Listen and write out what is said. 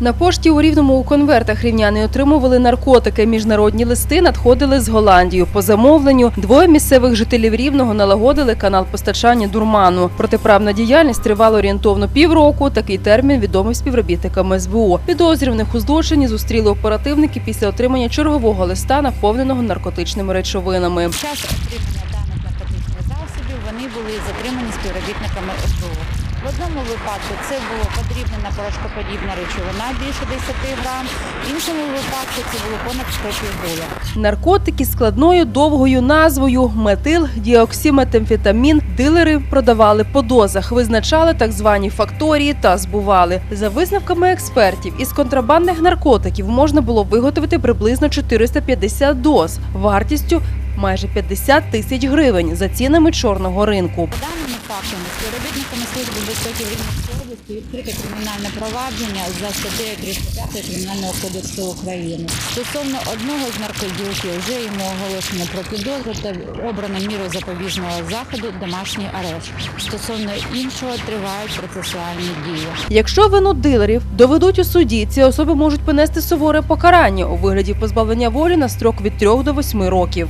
На пошті у рівному у конвертах рівняни отримували наркотики. Міжнародні листи надходили з Голландії. По замовленню двоє місцевих жителів рівного налагодили канал постачання дурману. Протиправна діяльність тривала орієнтовно півроку. Такий термін відомий співробітникам СБУ. Підозрюваних у злочині зустріли оперативники після отримання чергового листа, наповненого наркотичними речовинами. Час отримання даних наркотичних засобів вони були затримані співробітниками СБУ. В одному випадку це було подрібнена порошкоподібна речовина більше 10 грам, в іншому випадку це було понад 100 пігуля. Наркотики з складною довгою назвою метил діоксиметамфетамін дилери продавали по дозах, визначали так звані факторії та збували. За висновками експертів, із контрабандних наркотиків можна було виготовити приблизно 450 доз вартістю майже 50 тисяч гривень за цінами чорного ринку. Фактами, співробітниками Служби безпеки Рівненської області відкрите кримінальне провадження за статтею 35 Кримінального кодексу України. Стосовно одного з наркоділків вже йому оголошено про підозру та обрано міру запобіжного заходу домашній арешт. Стосовно іншого тривають процесуальні дії. Якщо вину дилерів доведуть у суді, ці особи можуть понести суворе покарання у вигляді позбавлення волі на строк від 3 до 8 років.